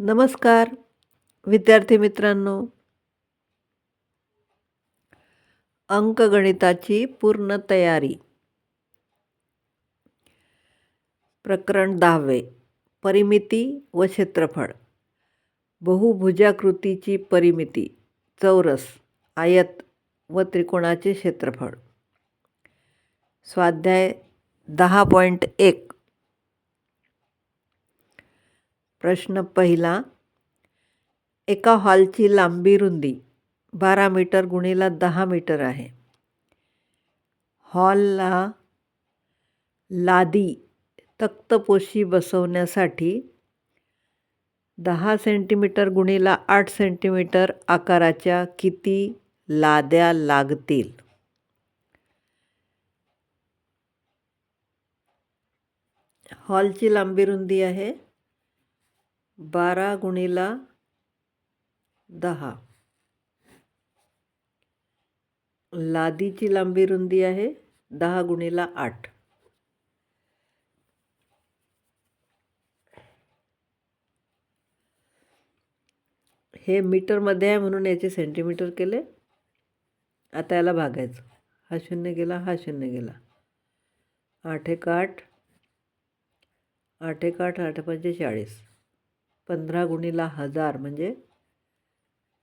नमस्कार विद्यार्थी मित्रांनो. अंकगणिताची पूर्ण तयारी. प्रकरण दहावे परिमिती व क्षेत्रफळ. बहुभुजाकृतीची परिमिती चौरस आयत व त्रिकोणाचे क्षेत्रफळ. स्वाध्याय दहा पॉईंट एक. प्रश्न पहिला एका हॉलची लांबी रुंदी बारा मीटर गुणीला दहा मीटर आहे. हॉलला लादी तक्तपोशी बसवण्यासाठी दहा सेंटीमीटर गुणीला आठ सेंटीमीटर आकाराच्या किती लाद्या लागतील? हॉलची लांबी रुंदी आहे बारा गुणीला दहा. लादीची लांबी रुंदी आहे दहा गुणीला आठ. हे मीटरमध्ये आहे म्हणून याचे सेंटीमीटर केले. आता याला भागायचं. हा शून्य गेला हा शून्य गेला. आठ एक आठ आठ एक आठ आठ पंचे चाळीस. पंधरा गुणीला हजार म्हणजे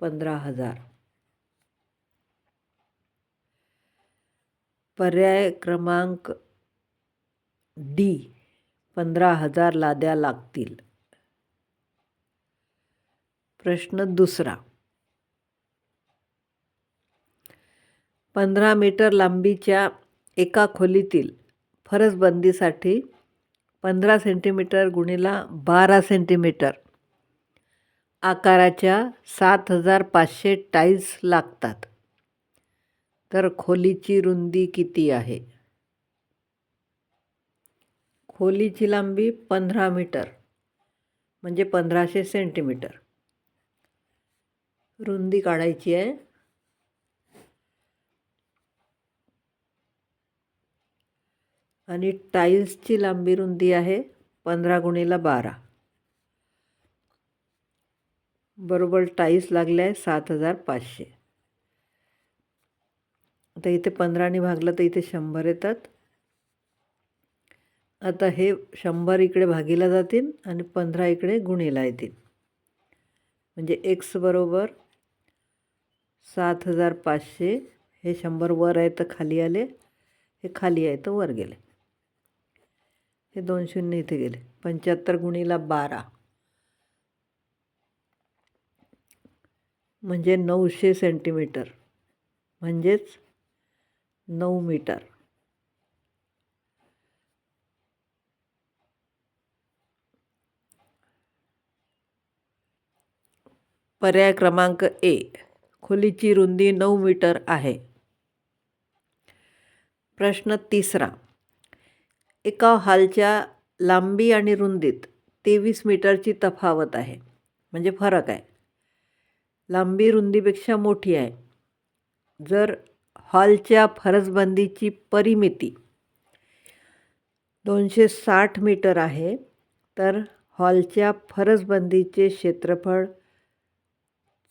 पंधरा हजार. पर्याय क्रमांक डी पंधरा हजार लाद्या लागतील. प्रश्न दुसरा. पंधरा मीटर लांबीच्या एका खोलीतील फरसबंदीसाठी पंधरा सेंटीमीटर गुणीला बारा सेंटीमीटर आकाराच्या सात हजार पाचशे टाईल्स लागतात. तर खोलीची रुंदी किती आहे? खोलीची लांबी पंधरा मीटर म्हणजे पंधराशे सेंटीमीटर. रुंदी काढायची आहे. आणि टाईल्सची लांबी रुंदी आहे पंधरा गुणीला बारा. बरोबर टाईस लागले आहे सात हजार पाचशे. आता इथे पंधराने भागलं तर इथे शंभर येतात. आता हे शंभर इकडे भागीला जातील आणि पंधरा इकडे गुणीला येतील. म्हणजे एक्स बरोबर सात हजार पाचशे हे शंभर वर आहे तर खाली आले. हे खाली आहे तर वर गेले. हे दोन शून्य इथे गेले. पंच्याहत्तर गुणीला बारा. म्हणजे नऊशे सेंटीमीटर. म्हणजेच नऊ मीटर. पर्याय क्रमांक ए. खोलीची रुंदी नऊ मीटर आहे. प्रश्न तिसरा. एका हॉलच्या लांबी आणि रुंदीत तेवीस मीटरची तफावत आहे. म्हणजे फरक आहे. लांबी रुंदीपेक्षा मोठी आहे. जर हॉलच्या फरसबंदीची परिमिती दोनशे साठ मीटर आहे तर हॉलच्या फरसबंदीचे क्षेत्रफळ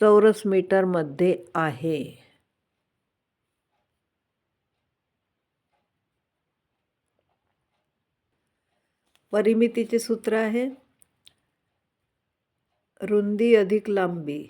चौरस मीटरमध्ये आहे. परिमितीचे सूत्र आहे. रुंदी अधिक लांबी.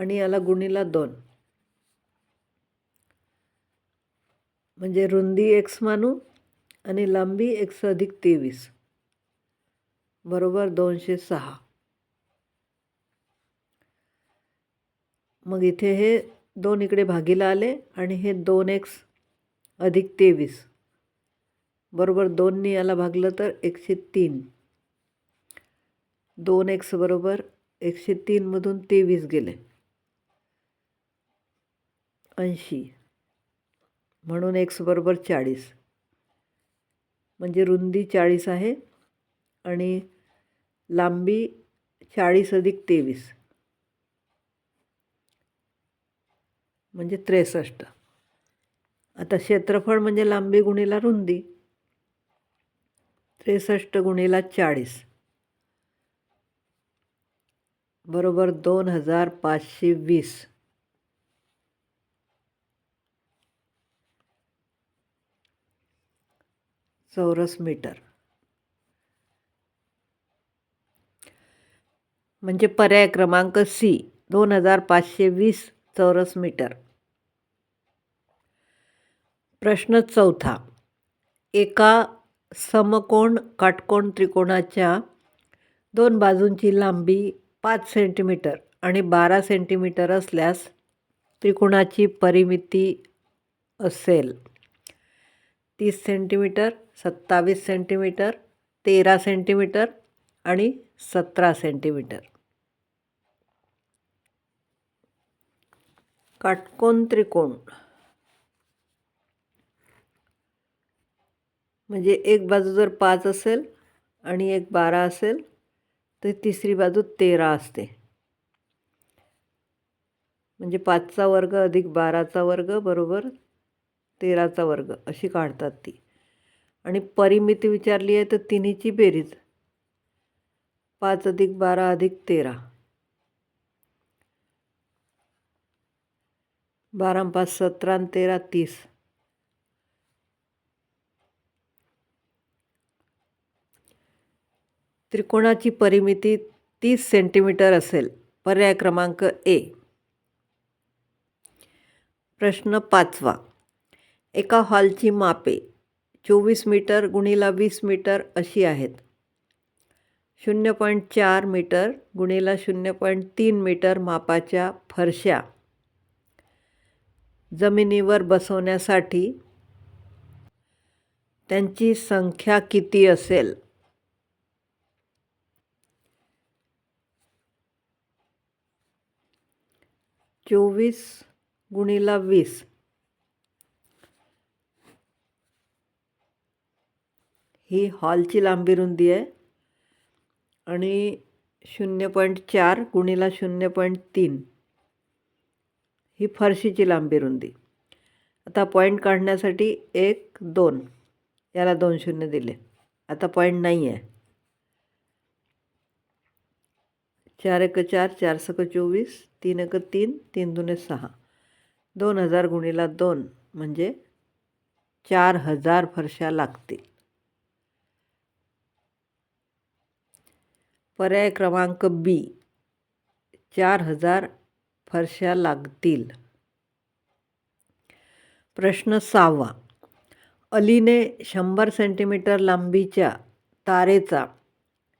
आणि याला गुणीला दोन. म्हणजे रुंदी एक्स मानू आणि लांबी एक्स अधिक तेवीस. बरोबर दोनशे सहा. मग इथे हे दोन इकडे भागीला आले आणि हे दोन एक्स अधिक तेवीस. बरोबर दोननी याला भागलं तर एकशे तीन. दोन एक्स बरोबर एकशे तीनमधून तेवीस गेले. ऐंशी. म्हणून एक्स बरोबर चाळीस. म्हणजे रुंदी चाळीस आहे आणि लांबी चाळीस अधिक तेवीस. म्हणजे त्रेसष्ट. आता क्षेत्रफळ म्हणजे लांबी गुणीला रुंदी. त्रेसष्ट गुणीला चाळीस. बरोबर दोन हजार पाचशे वीस. चौरस मीटर. म्हणजे पर्याय क्रमांक सी दोन हजार पाचशे वीस चौरस मीटर. प्रश्न चौथा एका समकोण काटकोण त्रिकोणाच्या दोन बाजूंची लांबी पाच सेंटीमीटर आणि बारा सेंटीमीटर असल्यास त्रिकोणाची परिमिती असेल. तीस सेंटीमीटर सत्तावीस सेंटीमीटर तेरा सेंटीमीटर आणि सतरा सेंटीमीटर. काटकोन त्रिकोण. म्हणजे एक बाजू जर पाच असेल आणि एक बारा असेल तर तिसरी बाजू तेरा असते. म्हणजे पाचचा वर्ग अधिक बाराचा वर्ग बरोबर तेराचा वर्ग अशी काढतात ती. आणि परिमिती विचारली आहे तर तिन्हीची बेरीज. पाच अधिक बारा अधिक तेरा. बारा पाच सतरा तेरा तीस. त्रिकोणाची परिमिती तीस सेंटीमीटर असेल. पर्याय क्रमांक ए. प्रश्न पाचवा. एका हॉलची मापे. चोवीस मीटर गुणीला वीस मीटर अशी आहेत. शून्य पॉईंट चार मीटर गुणीला शून्य पॉईंट तीन मीटर मापाच्या फरशा जमिनीवर बसवण्यासाठी त्यांची संख्या किती असेल? चोवीस गुणीला वीस ही हॉलची लांबी रुंदी आहे. आणि शून्य पॉईंट चार गुणीला शून्य पॉईंट तीन. ही फरशीची लांबी रुंदी. आता पॉईंट काढण्यासाठी एक दोन. याला दोन शून्य दिले. आता पॉईंट नाही आहे. चार एक चार चार सक चोवीस तीन एक तीन तीन दुने सहा. दोन हजार गुणीला दोन म्हणजे चार हजार फरशा लागतील. पर्याय क्रमांक बी चार हजार फरशा लागतील. प्रश्न सहावा. अलीने शंभर सेंटीमीटर लांबीच्या तारेचा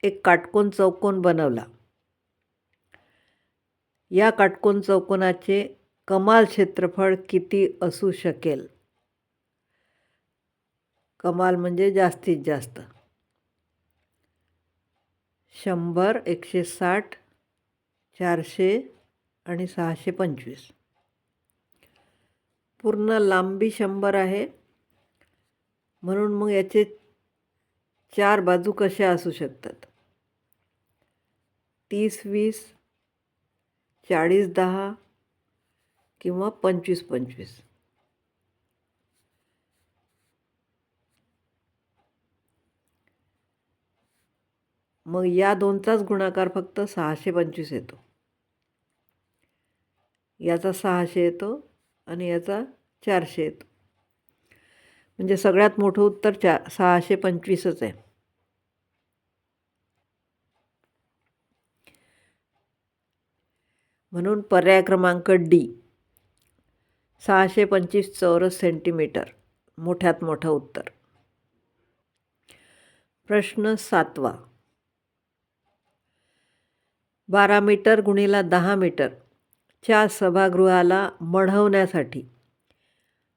एक काटकोन चौकोन बनवला. या काटकोन चौकोनाचे कमाल क्षेत्रफळ किती असू शकेल? कमाल म्हणजे जास्तीत जास्त. शंभर एकशे साठ चारशे आणि सहाशे पंचवीस. पूर्ण लांबी शंभर आहे. म्हणून मग याचे चार बाजू कशा असू शकतात? तीस वीस चाळीस दहा किंवा पंचवीस पंचवीस. मग या दोनचाच गुणाकार फक्त सहाशे पंचवीस येतो. याचा सहाशे येतो आणि याचा चारशे येतो. म्हणजे सगळ्यात मोठं उत्तर चा सहाशे पंचवीसच आहे. म्हणून पर्याय क्रमांक डी सहाशे पंचवीस चौरस सेंटीमीटर मोठ्यात मोठं उत्तर. प्रश्न सातवा बारा मीटर गुणीला दहा मीटर च्या सभागृहाला मढवण्यासाठी.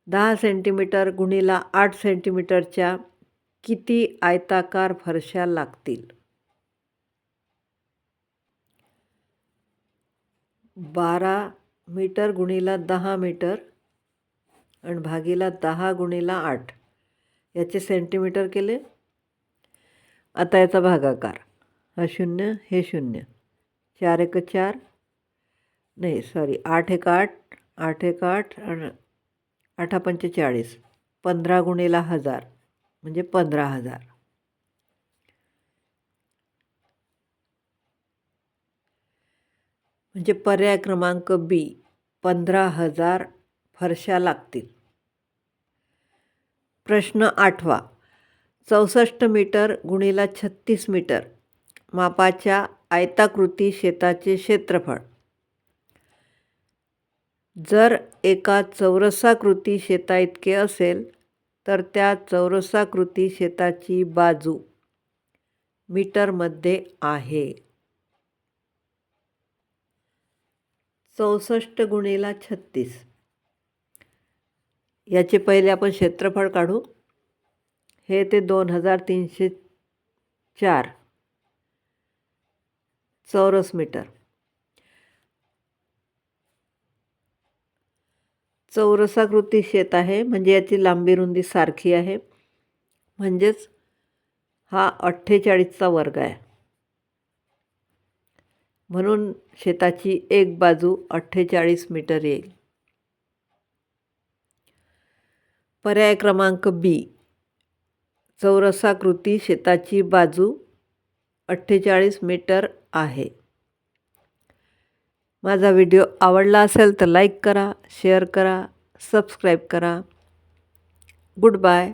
दहा सेंटीमीटर गुणीला आठ सेंटीमीटरच्या किती आयताकार फरशा लागतील? बारा मीटर गुणीला दहा मीटर आणि भागीला दहा गुणीला आठ. याचे सेंटीमीटर केले? आता याचा भागाकार. हा शून्य हे शून्य. चार एक चार. नाही सॉरी आठ एक आठ आठ एक आठ आणि आठा पंचेचाळीस पंधरा गुणेला हजार म्हणजे पंधरा हजार. म्हणजे पर्याय क्रमांक बी पंधरा हजार फरशा लागतील. प्रश्न आठवा चौसष्ट मीटर गुणिला छत्तीस मीटर मापाच्या आयताकृती शेताचे क्षेत्रफळ. जर एका चौरसाकृती शेताइतके असेल तर त्या चौरसाकृती शेताची बाजू मीटरमध्ये आहे. चौसष्ट गुणेला छत्तीस. याचे पहिले आपण क्षेत्रफळ काढू. हे ते दोन हजार तीनशे चार. चौरस मीटर. चौरसाकृती शेत आहे म्हणजे याची लांबी रुंदी सारखी आहे. म्हणजेच हा अठ्ठेचाळीसचा वर्ग आहे. म्हणून शेताची एक बाजू अठ्ठेचाळीस मीटर येईल. पर्याय क्रमांक बी. चौरसाकृती शेताची बाजू अठ्ठेचाळीस मीटर आहे. माझा व्हिडिओ आवडला असेल तर लाईक करा शेअर करा सबस्क्राईब करा. Good bye.